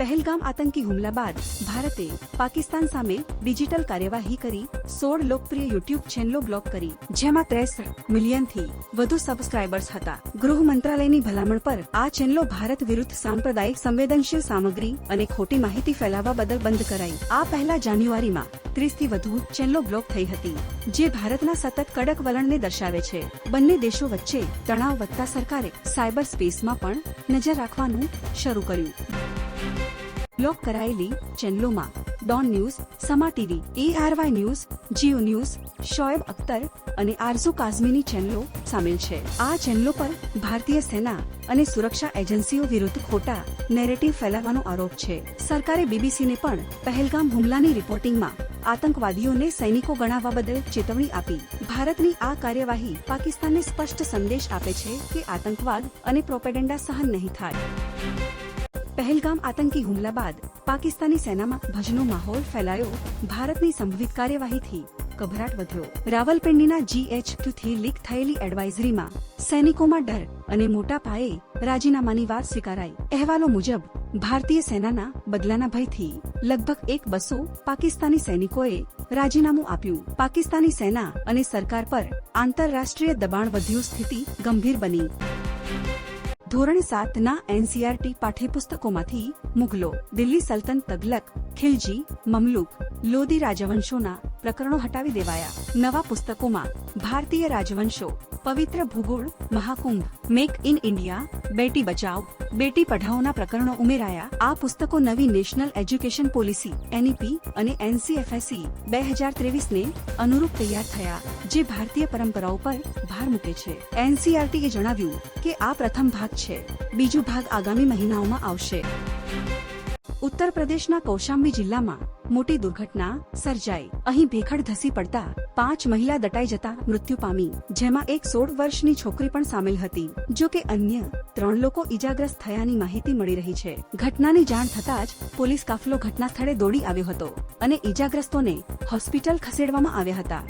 પહેલગામ આતંકી હુમલા બાદ ભારતે પાકિસ્તાન સામે ડિજિટલ કાર્યવાહી કરી સોળ લોકપ્રિય યુટ્યુબ ચેનલો બ્લોક કરી, જેમાં ત્રેસઠ મિલિયનથી વધુ સબસ્ક્રાઇબર્સ હતા. ગૃહ મંત્રાલયની ભલામણ પર આ ચેનલો ભારત વિરુદ્ધ સાંપ્રદાયિક સંવેદનશીલ સામગ્રી અને ખોટી માહિતી ફેલાવવા બદલ બંધ કરાઈ. આ પહેલા જાન્યુઆરીમાં ત્રીસથી વધુ ચેનલો બ્લોક થઈ હતી, જે ભારતના સતત કડક વલણને દર્શાવે છે. બંને દેશો વચ્ચે તણાવ વધતા સરકારે સાયબર સ્પેસમાં પણ નજર રાખવાનું શરૂ કર્યું. બ્લોક કરાયેલી ચેનલોમાં Dawn news Samaa TV ARY news Geo news Shoaib Akhtar અને આરઝુ કાઝમીની ચેનલો સામેલ છે આ ચેનલો પર ભારતીય સેના અને સુરક્ષા એજન્સીઓ વિરુદ્ધ ખોટા નેરેટિવ ફેલાવવાનો આરોપ છે સરકારે બીબીસીને પણ પહેલગામ હુમલાની રિપોર્ટિંગમાં આતંકવાદીઓને સૈનિકો ગણાવવા બદલ ચેતવણી આપી ભારતની આ કાર્યવાહી પાકિસ્તાનને સ્પષ્ટ સંદેશ આપે છે કે આતંકવાદ અને પ્રોપેગેન્ડા સહન નહીં થાય પહેલગામ આતંકી હુમલા બાદ પાકિસ્તાની સેનામાં ભજનો માહોલ ફેલાયો. ભારતની સંભવિત કાર્યવાહીથી ગભરાટ વધ્યો. રાવલપિંડીના જીએચથી લીક થયેલી એડવાઇઝરીમાં સૈનિકોમાં ડર અને મોટા પાયે રાજીનામાની વાત સ્વીકારાઈ. અહેવાલો મુજબ, ભારતીય સેનાના બદલાના ભયથી લગભગ એક બસો પાકિસ્તાની સૈનિકોએ રાજીનામું આપ્યું. પાકિસ્તાની સેના અને સરકાર પર આંતરરાષ્ટ્રીય દબાણ વધ્યું સ્થિતિ ગંભીર બની. ધોરણ સાતના એનસીઆરટી પાઠ્યપુસ્તકોમાંથી મુઘલો દિલ્હી સલ્તન તગલક ખિલજી, મમલુક, લોદી રાજવંશોના પ્રકરણો હટાવી દેવાયા. નવા પુસ્તકોમાં ભારતીય રાજવંશો પવિત્ર ભૂગોળ, Mahakumbh, make in India, Beti Bachao, Beti પઢાઓના પ્રકરણો ઉમેરાયા. આ પુસ્તકો નવી નેશનલ એજ્યુકેશન પોલિસી, એનઈપી અને એનસીએફએસઈ બે હજાર ત્રેવીસને અનુરૂપ તૈયાર થયા, જે ભારતીય પરંપરાઓ પર ભાર મૂકે છે. એનસીઆરટીએ જણાવ્યું કે આ પ્રથમ ભાગ છે. બીજો ભાગ આગામી મહિનાઓમાં આવશે. ઉત્તર પ્રદેશના કૌશાંબી જિલ્લામાં મોટી દુર્ઘટના સર્જાઈ. અહીં ભેખડ ધસી પડતા પાંચ મહિલા દટાઈ જતા મૃત્યુ પામી, જેમાં એક સોળ વર્ષની છોકરી પણ સામેલ હતી. જો કે અન્ય ત્રણ લોકો ઈજાગ્રસ્ત થયાની માહિતી મળી રહી છે. ઘટનાની જાણ થતાં જ પોલીસ કાફલો ઘટના સ્થળે દોડી આવ્યો હતો અને ઈજાગ્રસ્તોને હોસ્પિટલ ખસેડવામાં આવ્યા હતા.